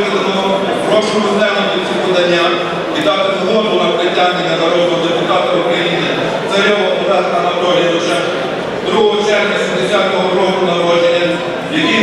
викладеного, прошу розглянути ці подання і дати згоду на притягнення народного депутата України Царьова Олега Анатолійовича, 2 червня 70-го року народження, який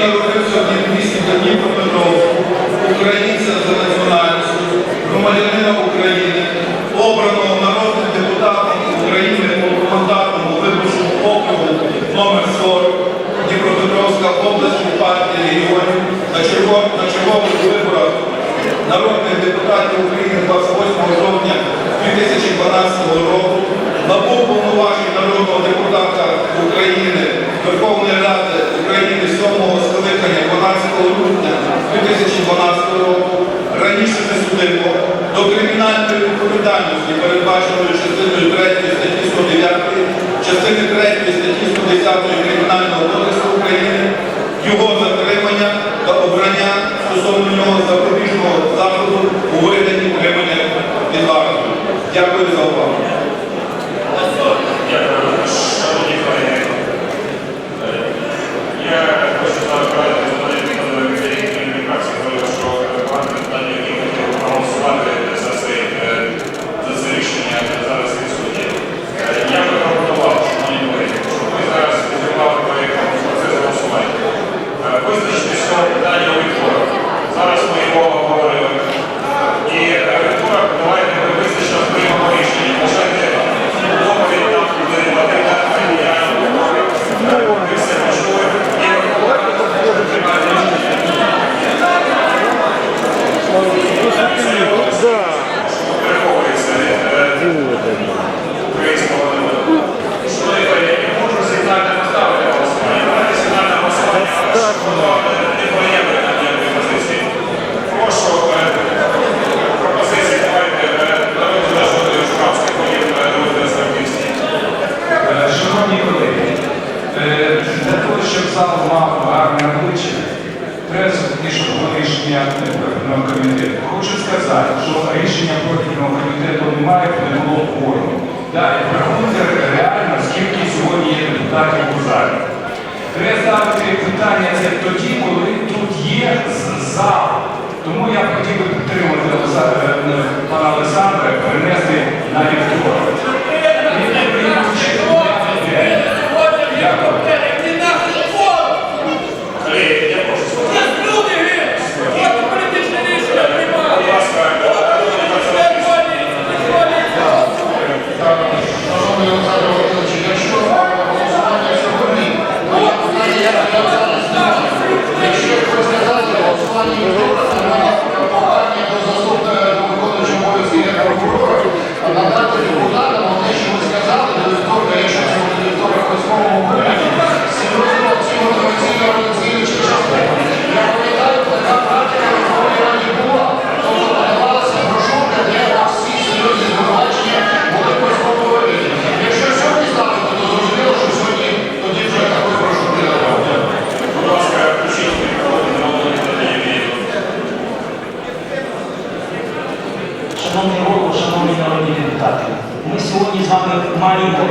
партії України 28 жовтня 2012 року набув повноважень народного депутата України Верховної Ради раніше рішення профільного комітету. Хочу сказати, що рішення профільного комітету немає, бо не було форму. Далі рахунки реально, скільки сьогодні є депутатів у залі. Треба ставити питання це тоді, коли тут є зал. Тому я хотів би підтримати.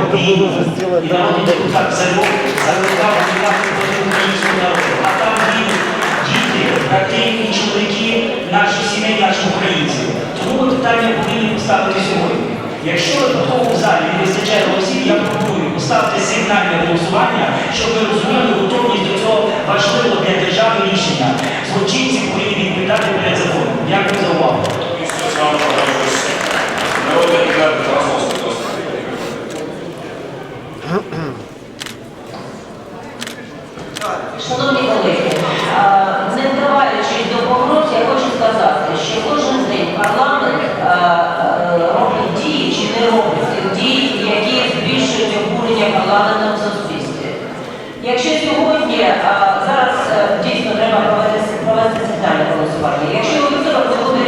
Україні і народний депутат закликав народу. А там діти, брати і чоловіки, наші сім'ї, наші українці. Тому питання повинні поставити сьогодні. Якщо того залі не вистачає голосів, я пропоную поставити сигнальне голосування, щоб ви розуміли готовність до цього. голосувати. Якщо ви вчора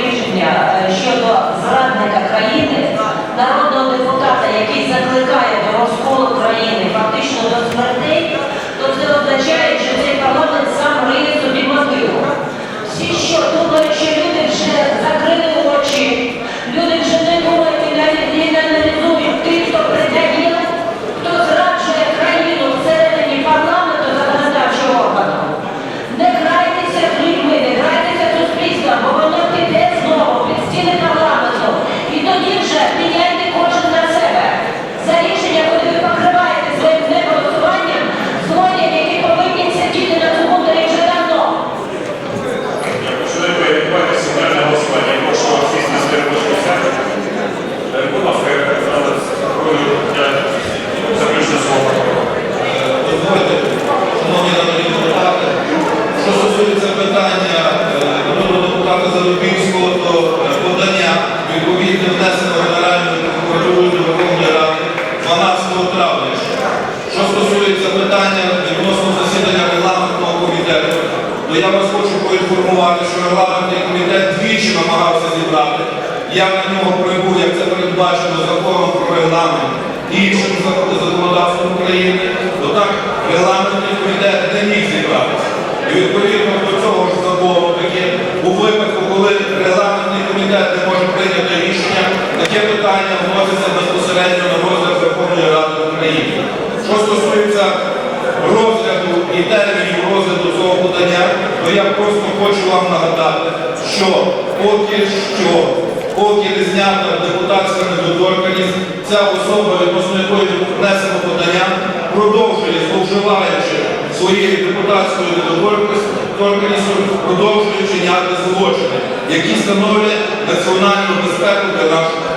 рішення е, щодо зрадника країни, народного депутата, який закликає до розколу країни, фактично до смерти. Поінформувати, що регламентний комітет двічі намагався зібрати. Я на нього прибув, як це передбачено законом про регламент і іншим зак- законодавством України. Отак регламентний комітет не міг зібратися. І відповідно до цього ж закону таки у випадку, коли регламентний комітет не може прийняти рішення, таке питання вноситься безпосередньо на розгляд Верховної Ради України. Що стосується і термінів розгляду цього подання, то я просто хочу вам нагадати, що поки що, поки не знята депутатська недоторканність, ця особа, відносно якої внесено подання, продовжує, зловживаючи своєю депутатською недоторканністю, продовжує вчиняти злочини, які становлять національну безпеку для нашого.